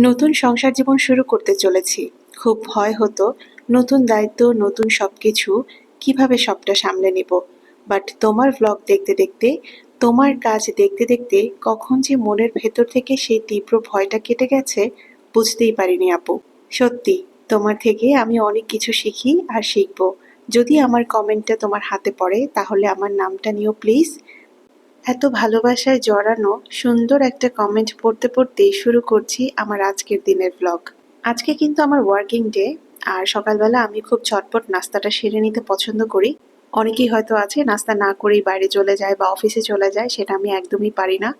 নতুন সংসার জীবন শুরু করতে চলেছি। খুব ভয় হতো, নতুন দায়িত্ব, নতুন সব কিছু কীভাবে সবটা সামলে নেব? বাট তোমার ভ্লগ দেখতে দেখতে, তোমার কাজ দেখতে দেখতে কখন যে মনের ভেতর থেকে সেই তীব্র ভয়টা কেটে গেছে, বুঝতেই পারিনি আপু। সত্যি, তোমার থেকে আমি অনেক কিছু শিখি আর শিখব। যদি আমার কমেন্টটা তোমার হাতে পড়ে, তাহলে আমার নামটা নিও প্লিজ এত ভালোবাসায় জড়ানো সুন্দর একটা কমেন্ট পড়তে পড়তেই শুরু করছি আমার আজকের দিনের ব্লগ আজকে কিন্তু আমার ওয়ার্কিং ডে আর সকালবেলা আমি খুব ঝটপট নাস্তাটা সেরে নিতে পছন্দ করি। অনেকেই হয়তো আছে, নাস্তা না করেই বাইরে চলে যায় বা অফিসে চলে যায়, সেটা আমি একদমই পারি না।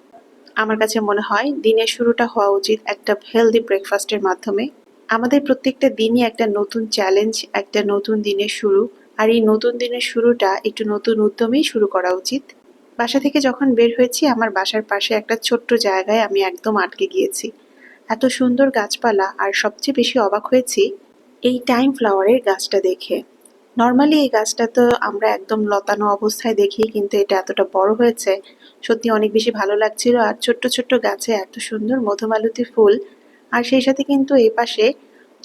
আমার কাছে মনে হয় দিনের শুরুটা হওয়া উচিত একটা হেলদি ব্রেকফাস্টের মাধ্যমে। আমাদের প্রত্যেকটা দিনই একটা নতুন চ্যালেঞ্জ একটা নতুন দিনের শুরু, আর এই নতুন দিনের শুরুটা একটু নতুন উদ্যমেই শুরু করা উচিত। বাসা থেকে যখন বের হয়েছি, আমার বাসার পাশে একটা ছোট্ট জায়গায় আমি একদম আটকে গিয়েছি। এত সুন্দর গাছপালা আর সবচেয়ে বেশি অবাক হয়েছি এই টাইম ফ্লাওয়ারের গাছটা দেখে। নর্মালি এই গাছটা তো আমরা একদম লতানো অবস্থায় দেখি, কিন্তু এটা এতটা বড় হয়েছে, সত্যি অনেক বেশি ভালো লাগছিল। আর ছোট্ট ছোট্ট গাছে এত সুন্দর মধুমালতী ফুল। আর সেই সাথে কিন্তু এই পাশে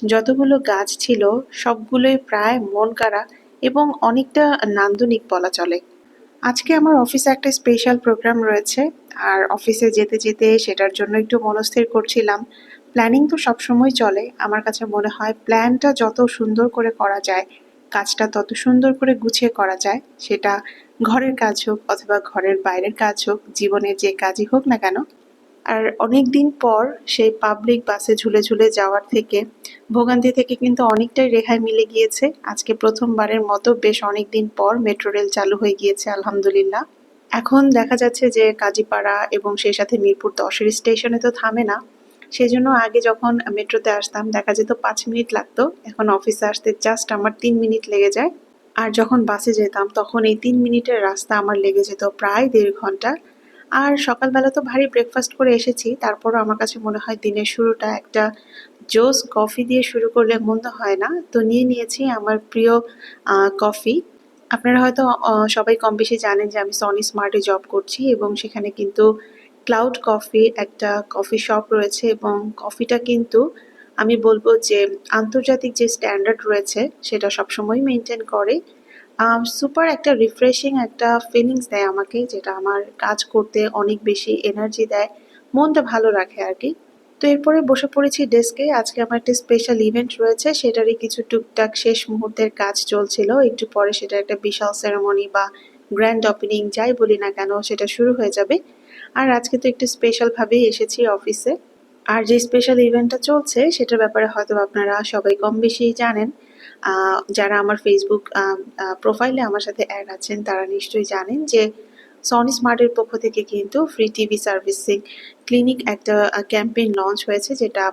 যতগুলো গাছ ছিল, সবগুলোই প্রায় মন কাড়া এবং অনেকটা নান্দনিক বলা চলে। আজকে আমার অফিসে একটা স্পেশাল প্রোগ্রাম রয়েছে, আর অফিসে যেতে যেতে সেটার জন্য একটু মনস্থির করছিলাম। প্ল্যানিং তো সবসময় চলে, আমার কাছে মনে হয় প্ল্যানটা যত সুন্দর করে করা যায়, কাজটা তত সুন্দর করে গুছিয়ে করা যায়, সেটা ঘরের কাজ হোক অথবা ঘরের বাইরের কাজ হোক, জীবনের যে কাজই হোক না কেন আর অনেক দিন পর সেই পাবলিক বাসে ঝুলে ঝুলে যাওয়ার থেকে ভোগান্তি থেকে কিন্তু অনেকটাই রেহাই মিলে গিয়েছে। আজকে প্রথমবারের মতো বেশ অনেক দিন পর মেট্রো রেল চালু হয়ে গিয়েছে, আলহামদুলিল্লাহ। এখন দেখা যাচ্ছে যে কাজীপাড়া এবং সেই সাথে মিরপুর দশের স্টেশনে তো থামে না। সেই জন্য আগে যখন মেট্রোতে আসতাম, দেখা যেত পাঁচ মিনিট লাগতো। এখন অফিসে আসতে জাস্ট আমার তিন মিনিট লেগে যায়। আর যখন বাসে যেতাম, তখন এই তিন মিনিটের রাস্তা আমার লেগে যেত প্রায় দেড় ঘণ্টা। আর সকালবেলা তো ভারী ব্রেকফাস্ট করে এসেছি, তারপরও আমার কাছে মনে হয় দিনের শুরুটা একটা জোস কফি দিয়ে শুরু করলে মন্দ হয় না। তো নিয়ে নিয়েছি আমার প্রিয় কফি। আপনারা হয়তো সবাই কম বেশি জানেন যে আমি সনি স্মার্টে জব করছি এবং সেখানে কিন্তু ক্লাউড কফি একটা কফি শপ রয়েছে এবং কফিটা কিন্তু আমি বলব যে আন্তর্জাতিক যে স্ট্যান্ডার্ড রয়েছে, সেটা সবসময় মেনটেন করে। সুপার একটা রিফ্রেশিং একটা ফিলিংস দেয় আমাকে, যেটা আমার কাজ করতে অনেক বেশি এনার্জি দেয়, মনটা ভালো রাখে আর কি। তো এরপরে বসে পড়েছি ডেস্কে আজকে আমার একটা স্পেশাল ইভেন্ট রয়েছে, সেটারই কিছু টুকটাক শেষ মুহূর্তের কাজ চলছিল, একটু পরে সেটা একটা বিশাল সেরেমনি বা গ্র্যান্ড ওপেনিং যাই বলি না কেন, সেটা শুরু হয়ে যাবে। আর আজকে তো একটু স্পেশালভাবেই এসেছি অফিসে আর যে স্পেশাল ইভেন্টটা চলছে, সেটার ব্যাপারে হয়তো আপনারা সবাই কম বেশি জানেন যারা আমার ফেসবুক প্রোফাইলে আমার সাথে অ্যাড আছেন, তারা নিশ্চয়ই জানেন যে সনি স্মার্টের পক্ষ থেকে কিন্তু ফ্রি টিভি সার্ভিসিং ক্লিনিক একটা ক্যাম্পেইন লঞ্চ হয়েছে, যেটা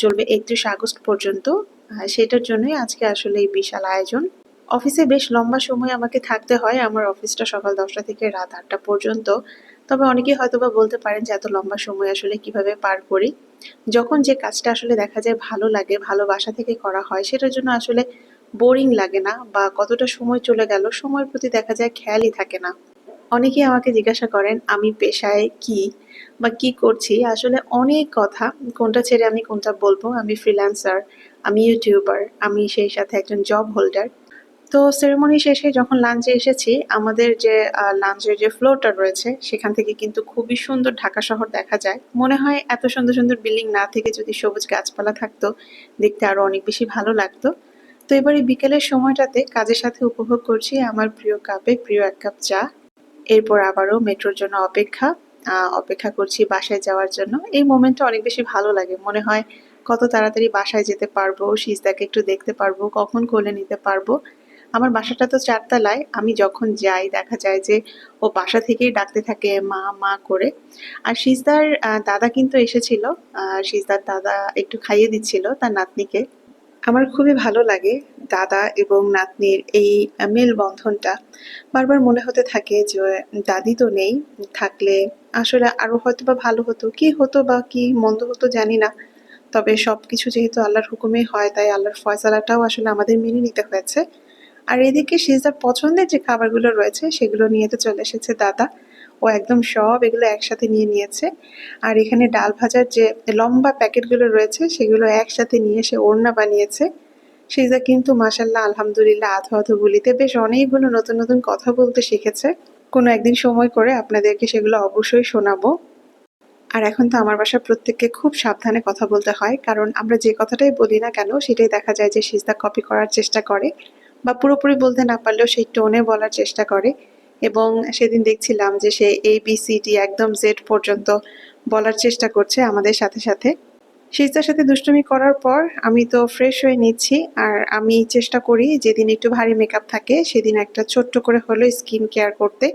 চলবে একত্রিশ আগস্ট পর্যন্ত। সেটার জন্যই আজকে আসলে এই বিশাল আয়োজন। অফিসে বেশ লম্বা সময় আমাকে থাকতে হয়। আমার অফিসটা সকাল দশটা থেকে রাত আটটা পর্যন্ত। তবে অনেকেই হয়তো বা বলতে পারেন যে এত লম্বা সময় আসলে কীভাবে পার করি। যখন যে কাজটা আসলে দেখা যায় ভালো লাগে ভালোবাসা থেকে করা হয়, সেটার জন্য আসলে বোরিং লাগে না বা কতটা সময় চলে গেল, সময়ের প্রতি দেখা যায় খেয়ালই থাকে না। অনেকেই আমাকে জিজ্ঞাসা করেন, আমি পেশায় কি বা কি করছি? আসলে অনেক কথা, কোনটা ছেড়ে আমি কোনটা বলব? আমি ফ্রিল্যান্সার আমি ইউটিউবার আমি সেই সাথে একজন জব হোল্ডার তো সেরেমনি শেষে যখন লাঞ্চে এসেছি, আমাদের যে লাঞ্চের যে ফ্লোরটা রয়েছে, সেখান থেকে কিন্তু খুবই সুন্দর ঢাকা শহর দেখা যায়। মনে হয় এত সুন্দর সুন্দর বিল্ডিং না থেকে যদি সবুজ গাছপালা থাকতো, দেখতে আরও অনেক বেশি ভালো লাগতো। তো এবার এই বিকেলের সময়টাতে কাজের সাথে উপভোগ করছি আমার প্রিয় কাপে প্রিয় এক কাপ চা। এরপর আবারও মেট্রোর জন্য অপেক্ষা অপেক্ষা করছি বাসায় যাওয়ার জন্য। এই মোমেন্টটা অনেক বেশি ভালো লাগে। মনে হয় কত তাড়াতাড়ি বাসায় যেতে পারব, সিজদাকে একটু দেখতে পারব, কখন কোলে নিতে পারব। আমার বাসাটা তো চারতলায়। আমি যখন যাই, দেখা যায় যে ও বাসা থেকেই ডাকতে থাকে মা মা করে। আর সিজদার দাদা কিন্তু এসেছিল। সিজদার দাদা একটু খাইয়ে দিচ্ছিল তার নাতনিকে। আমার খুবই ভালো লাগে দাদা এবং নাতনির এই মেলবন্ধনটা। বারবার মনে হতে থাকে যে, দাদি তো নেই, থাকলে আসলে আরও হয়তো বা ভালো হতো। কি হতো বা কি মন্দ হতো জানি না। তবে সব কিছু যেহেতু আল্লাহর হুকুমে হয়, তাই আল্লাহর ফয়সালাটাও আসলে আমাদের মেনে নিতে হয়েছে। আর এদিকে সিজার পছন্দের যে খাবারগুলো রয়েছে, সেগুলো নিয়ে তো চলে এসেছে দাদা। ও একদম সব এগুলো একসাথে নিয়ে নিয়েছে। আর এখানে ডাল ভাজার যে লম্বা প্যাকেটগুলো রয়েছে, সেগুলো একসাথে নিয়ে এসে ওড়না বানিয়েছে। সিজা কিন্তু মাসাল্লাহ আলহামদুলিল্লাহ, আধো আধো গুলিতে বেশ অনেকগুলো নতুন নতুন কথা বলতে শিখেছে। কোনো একদিন সময় করে আপনাদেরকে সেগুলো অবশ্যই শোনাবো। আর এখন তো আমার বাসার প্রত্যেককে খুব সাবধানে কথা বলতে হয়, কারণ আমরা যে কথাটাই বলি না কেন, সেটাই দেখা যায় যে সিজদা কপি করার চেষ্টা করে। বা পুরোপুরি বলতে না পারলেও সেই টোনে বলার চেষ্টা করে। এবং সেদিন দেখছিলাম যে সে এ বি সি ডি একদম জেড পর্যন্ত বলার চেষ্টা করছে আমাদের সাথে সাথে। সিজদার সাথে দুষ্টুমি করার পর আমি তো ফ্রেশ হয়ে নিচ্ছি আর আমি চেষ্টা করি যেদিন একটু ভারী মেকআপ থাকে সেদিন একটা ছোট্ট করে হলেও স্কিন কেয়ার করতে।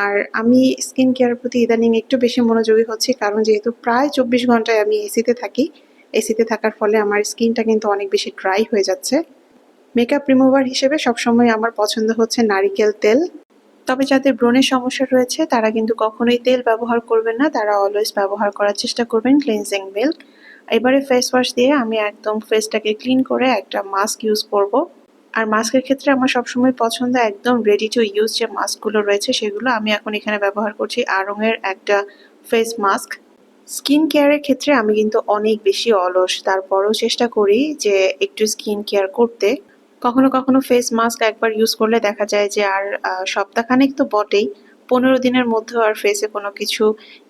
আর আমি স্কিন কেয়ারের প্রতি ইদানিং একটু বেশি মনোযোগী হচ্ছি কারণ যেহেতু প্রায় চব্বিশ ঘন্টায় আমি এসিতে থাকি। এসিতে থাকার ফলে আমার স্কিনটা কিন্তু অনেক বেশি ড্রাই হয়ে যাচ্ছে। মেকআপ রিমুভার হিসেবে সবসময় আমার পছন্দ হচ্ছে নারিকেল তেল। তবে যাদের ব্রণের সমস্যা রয়েছে, তারা কিন্তু কখনোই তেল ব্যবহার করবেন না। তারা অলওয়েজ ব্যবহার করার চেষ্টা করবেন ক্লিনজিং মিল্ক এবারে ফেস ওয়াশ দিয়ে আমি একদম ফেসটাকে ক্লিন করে একটা মাস্ক ইউজ করব। আর মাস্কের ক্ষেত্রে আমার সবসময় পছন্দ একদম রেডি টু ইউজ যে মাস্কগুলো রয়েছে, সেগুলো আমি এখন এখানে ব্যবহার করছি। আরঙের একটা ফেস মাস্ক স্কিন কেয়ারের ক্ষেত্রে আমি কিন্তু অনেক বেশি অলস। তারপরেও চেষ্টা করি যে একটু স্কিন কেয়ার করতে। কখনো কখনো ফেস মাস্ক একবার ইউজ করলে দেখা যায় যে আর সপ্তাহখানেক তো বটেই। পনেরো দিনের মধ্যেও আর ফেসে কোনো কিছু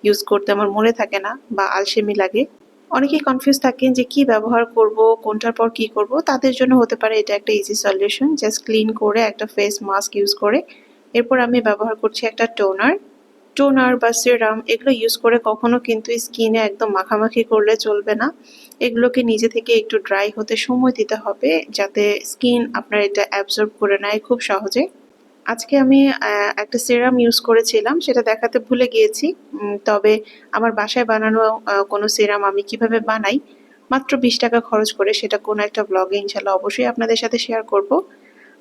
ইউজ করতে আমার মনে থাকে না বা আলসেমি লাগে। অনেকেই কনফিউজ থাকেন যে কি ব্যবহার করব, কোনটার পর কি করব। তাদের জন্য হতে পারে এটা একটা ইজি সলিউশন জাস্ট ক্লিন করে একটা ফেস মাস্ক ইউজ করে। এরপর আমি ব্যবহার করছি একটা টোনার টোনার বা সিরাম এগুলো ইউজ করে কখনো কিন্তু স্কিনে একদম মাখামাখি করলে চলবে না। এগুলোকে নিজে থেকে একটু ড্রাই হতে সময় দিতে হবে যাতে স্কিন আপনার এটা অ্যাবজর্ব করে নেয় খুব সহজে। আজকে আমি একটা সিরাম ইউজ করেছিলাম, সেটা দেখাতে ভুলে গিয়েছি। তবে আমার বাসায় বানানো কোনো সিরাম আমি কীভাবে বানাই, মাত্র বিশ টাকা খরচ করে সেটা কোনো একটা ব্লগে ইনশাল্লাহ অবশ্যই আপনাদের সাথে শেয়ার করব।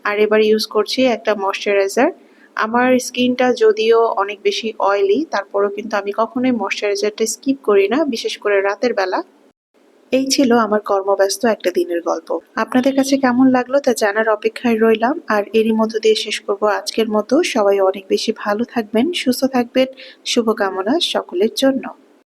আর এবার ইউজ করছি একটা ময়শ্চারাইজার আমার স্কিনটা যদিও অনেক বেশি অয়েলি তারপরেও কিন্তু আমি কখনোই ময়শ্চারাইজারটা স্কিপ করি না, বিশেষ করে রাতের বেলা। এই ছিল আমার কর্মব্যস্ত একটা দিনের গল্প। আপনাদের কাছে কেমন লাগল তা জানার অপেক্ষায় রইলাম। আর এরই মধ্য দিয়ে শেষ করব আজকের মতো। সবাই অনেক বেশি ভালো থাকবেন, সুস্থ থাকবেন। শুভকামনা সকলের জন্য।